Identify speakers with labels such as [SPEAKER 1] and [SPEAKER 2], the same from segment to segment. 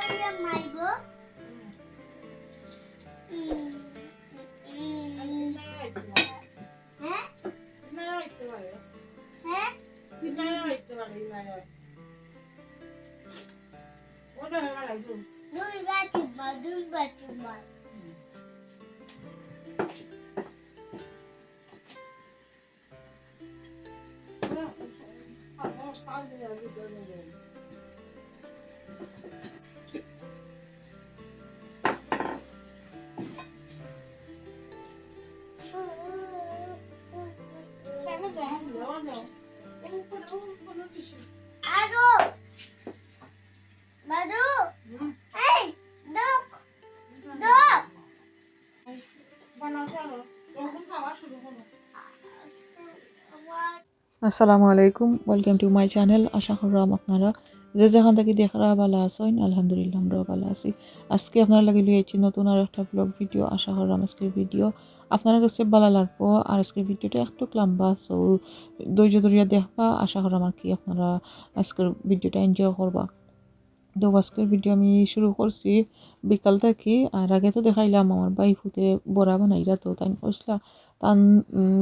[SPEAKER 1] Bakayım Maybu. Hmm. Hmm. He? He? Dur ben çıkma, dur ben çıkma. Thank you.
[SPEAKER 2] আসসালামু আলাইকুম welcome to my channel আশা করলাম আপনারা যে যেখান থেকে দেখারা ভালো আসেন আলহামদুলিল্লাহ আমরাও ভালো আছি। আজকে আপনারা লাগে লিয়েছি নতুন আর একটা ব্লগ ভিডিও আশা করলাম আজকের ভিডিও আপনার কাছে ভালো লাগবো। আর আজকের ভিডিওটা একটু লম্বা সো ধৈর্য ধরিয়া দেখবা। আশা করলাম আর কি আপনারা আজকের ভিডিওটা এনজয় করবা। তো আজকের ভিডিও আমি শুরু করছি বিকাল থেকে, আর আগে তো দেখাইলাম আমার বাই ফুতে বড়া বানাইরা তো তাই কইসলা। তান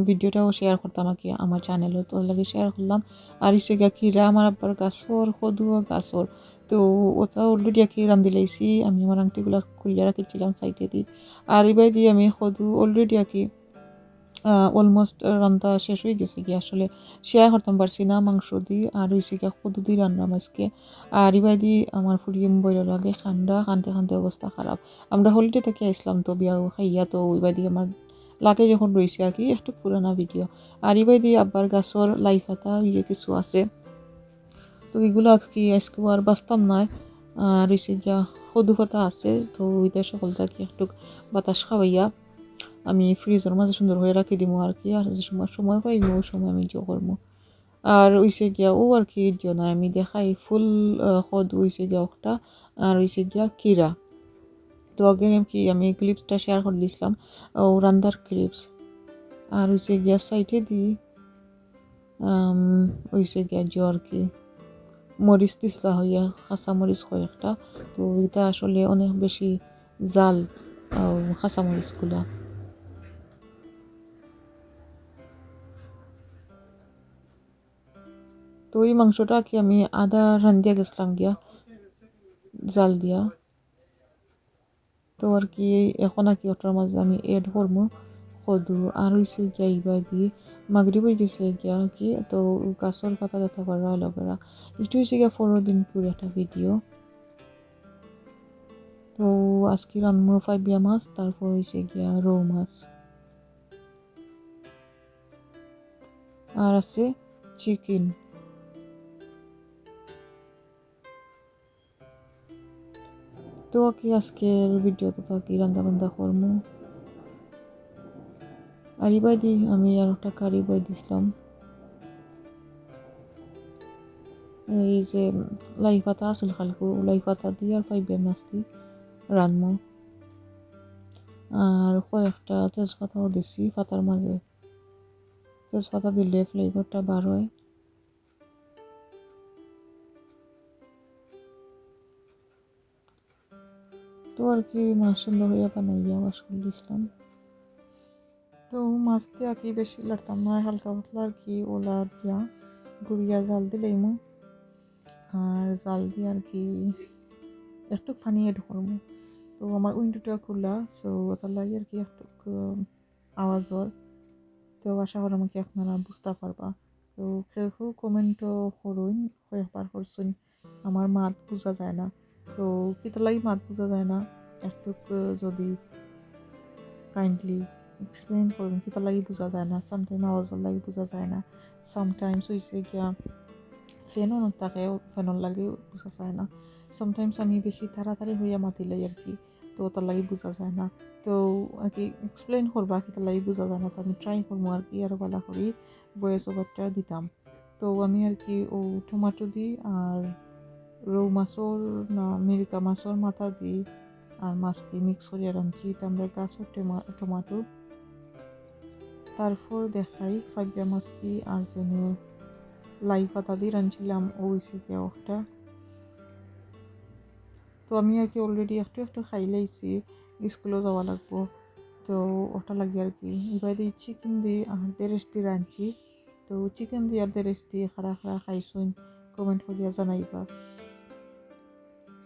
[SPEAKER 2] ভিডিওটাও শেয়ার করতাম আর কি আমার চ্যানেলও তো লাগে শেয়ার করলাম। আর ইসে গা খিরা আমার আব্বার গাছর, সদুয়া গাছর, তো ওটা অলরেডি আর কি রান্ধি লাইছি। আমি আমার আংটিগুলো খুলিয়া রাখিছিলাম সাইডে দি। আর এবার দিয়ে আমি সদু অলরেডি আর কি অলমোস্ট রান্না শেষ হয়ে গেছে কি আসলে শেয়ার করতাম পারছি না মাংস দি আর হয়েছে গিয়া সদু দি রান্না মাছকে আর এবার দি আমার ফুরিয়ে মোবাইল লাগে, খান্ডা, খানতে খানতে অবস্থা খারাপ। আমরা হলিডে থেকে আসলাম তো, বিয়া খাইয়া তো দিয়ে আমার লাগে যখন রয়েছে আর কি, একটু পুরানা ভিডিও আর দিয়ে আব্বার গাছর পাতা ইয়ে কিছু আছে। তো এগুলো কি আজকে আর বাঁচতাম না। আর হয়েছে গিয়া সদু পাতা আছে, তো ওইটা সকল থাকি একটু বাতাস খাওয়াইয়া আমি ফ্রিজের মাঝে সুন্দর হয়ে রাখি দিব আর কি, আর যে সময় সময় পাইব ওই সময় আমি ইয়ে করব আর হইছে গিয়া ও আর কি ইয়ে নাই, আমি দেখাই ফুল সদ হইছে গিয়া একটা, আর হইছে গিয়া কিরা। তো আগে কি, আমি ক্লিপসটা শেয়ার করে দিয়েছিলাম ও রান্দার ক্লিপস আর হইছে গিয়া সাইডে দি হইছে গিয়া জ্বর কি। মরিচ দিসলা হইয়া, খাসা মরিচ কয়েকটা। তো এটা আসলে অনেক বেশি জাল খাসা মরিচগুলা। ওই মাংসটা কি আমি আদা রান্ধিয়া গেছিলাম গিয়া জাল দিয়া তো আর কি এখন আর কি ওটার মাঝে আমি এড করব সদু আর হয়েছে গিয়া ইবা দি মাগরি বই গেছে গিয়া কি তো গাছর পাতা দেখা করা লগেরা এটা হয়েছে গিয়া পনেরো দিন পুরো একটা ভিডিও তো আজকে রান্নু ফাইবিয়া মাছ তারপর হয়েছে গিয়া রৌ মাছ আর আছে চিকেন তো কি আজকের ভিডিওতে থাকি রান্না বান্ধা করব। আর ইবাই দি আমি আর একটা কারি বই দিছিলাম। এই যে, লাই পাতা আসল খালকু, লাই পাতা দিয়ে আর পাইবে মাছ দি রানমো। আর কয়েকটা তেজপাতাও দিছি পাতার মাঝে। তেজপাতা দিলে ফ্লেভারটা বার হয়। তো আর কি সুন্দর হইয়া বানাইয়া করে দিছিলাম। তো মাছ দিয়া কি বেশি লড়তাম না, হালকা পাতলা আর কি, ওলা দিয়া। গুড়িয়া জাল দিলাইমু আর জাল দিয়ে আর কি একটু পানি এড করব তো আমার উইন্ডোটা খোলা সো ওটার লাগে আর কি একটু আওয়াজর তো আশা করি আমাকে আপনারা বুঝতে পারবা। তো কেউ কমেন্টও করুন, কয়েকবার করছুন। আমার মাত বোঝা যায় না। তো কিতা লাগি মাত বোঝা যায় না। একটু যদি কাইন্ডলি এক্সপ্লেন করবেন কিতা লাগি বোঝা যায় না। সামটাইম আওয়াজের লাগি বোঝা যায় না। সামটাইমস হয়েছে গিয়া ফ্যানও থাকে ফ্যানর লাগে বোঝা যায় না। সামটাইমস আমি বেশি তাড়াতাড়ি হইয়া মাতিলাই আর কি, তো তার লাগি বোঝা যায় না। তো আর কি এক্সপ্লেন করবা কি তার লাগি বোঝা যায় না, তো আমি ট্রাই করব আর কি আরও ভালো করি ভয়েস ওভারটা দিতাম। তো আমি আর কি ও টমেটো দিই আর রৌ মাছর মিরিকা মাছর মাথা দিই আর মাছ দিয়ে মিক্স করিয়া রাঁধছি আমরা গাছের টমাটো তারপর দেখাই ফাইবা মাছ দিয়ে আর যেন লাই পাতা দিয়ে রাঁধছিলাম ওই থেকে একটা তো আমি আর কি অলরেডি একটু একটু খাই লাইছি স্কুলেও যাওয়া লাগবো। তো ওটা লাগে আর কি। এবার দিয়ে চিকেন দিয়ে আর দেরেস দিয়ে রাঁধছি। তো চিকেন দিয়ে আর দেরেস দিয়ে খারা খারা খাইছুন কমেন্ট করিয়া জানাইবা।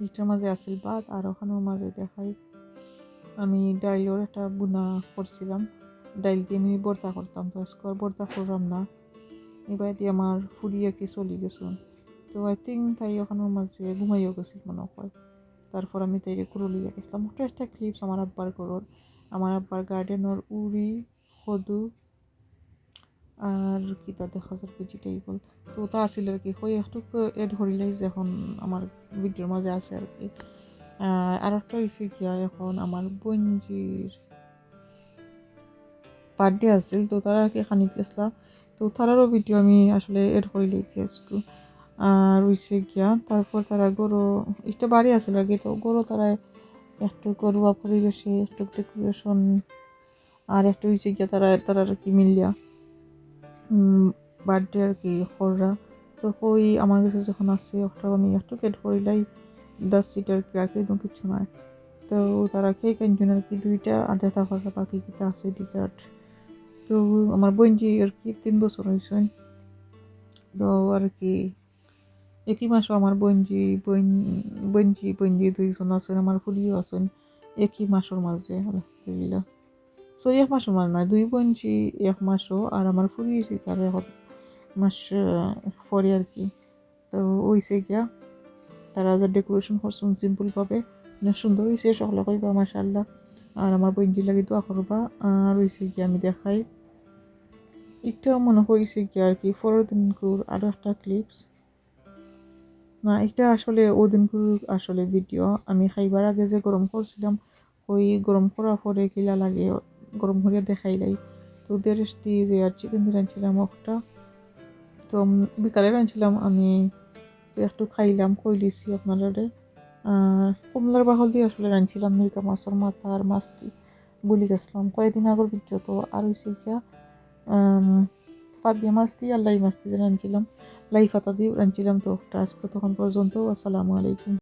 [SPEAKER 2] এটার মাঝে আছিল ভাত আর ওখানের মাঝে দেখাই। আমি ডাইলের একটা বুনা করছিলাম। ডাইল দিয়ে আমি বর্তা করতাম, তো আজকে আর বর্তা করলাম না। এবার দিয়ে আমার ফুরিয়ে কি চলি গেছুন তো আই থিঙ্ক তাই ওখানের মাঝে ঘুমাইও গেছিল মনে হয়। তারপর আমি তাই করে লিয়ে গেছিলাম ওটা একটা ক্লিপস আমার আব্বার করোর আমার আব্বার গার্ডেনের উড়ি সদু আর কি দেখা যায় ভেজিটেবল তো তা আছিল আর কি। হয়ে একটু এড যে এখন আমার ভিডিওর মাঝে আছে আর কি। আর একটা হয়েছে গিয়া এখন আমার বঞ্জির বার্থডে আছিল, তো তারা কি খানিত গেছিলাম তো তারারও ভিডিও আমি আসলে এড করে লিয়েছি আজকে। আর হইছে গিয়া তারপর তারা গরু একটা বাড়ি আছিল আর কি, তো গরু তারা একটু গরুয়া পরিবেশে, একটু ডেকোরেশন আর একটু হয়েছে গিয়া তারা তারা আর কি মিলিয়া। বার্থডে আর কি, খররা। তো কই আমার কাছে যখন আছে ওটা আমি একটু কেট করিলাই দশ সিটার কি, আর কি এরকম কিছু নয়। তো তারা কেক আনছেন আর কি, দুইটা আর দেখা করা বাকি কিটা আছে ডিজার্ট তো আমার বোনজি আর কি, তিন বছর হয়েছে। তো আর কি, একই মাসও আমার বঞ্জি বইন বঞ্জি বঞ্জি দুইজন আছেন, আমার ফুলিও আছেন, একই মাসের মাঝে, আলহামদুলিল্লাহ। সরি, এক মাসের মাঝে নয়, দুই বঞ্জি এক মাসও, আর আমার ফুলি তার মাস পরে আর কি। তো ওইসে গিয়া তারা যে ডেকোরেশন করছেন সিম্পলভাবে অনেক সুন্দর হয়েছে সকলে কইবা মাশাল্লাহ আর আমার বঞ্জি লাগি দোয়া করবা। আর হয়েছে গিয়া আমি দেখাই, একটু মনে হয়েছে কি আর কি পরের দিনকুর আরও একটা ক্লিপস না, এটা আসলে ওদিনকুর আসলে ভিডিও আমি খাইবার আগে যে গরম করছিলাম, ওই গরম করার পরে কিলা লাগে গরম করিয়া দেখাইলাই তো দেড় দিয়ে যে আর চিকেন দিয়ে রাঁধছিলাম একটা, তো বিকালে রাঁধছিলাম আমি একটু খাইলাম কই লিছি আপনারা কমলার বাহল দিয়ে আসলে রাঁধছিলাম মির্কা মাছের মাথা আর মাছ দিয়ে বলি গেছিলাম। কয়েকদিন আগর ভিডিও তো আর হয়েছে গিয়া। পাবিয়া মাছ দিয়ে আর লাই মাছ দিয়ে রাঁধছিলাম। লাই ফাতা দিয়ে রাঁধছিলাম তো আজকে তখন পর্যন্ত। আসসালামু আলাইকুম।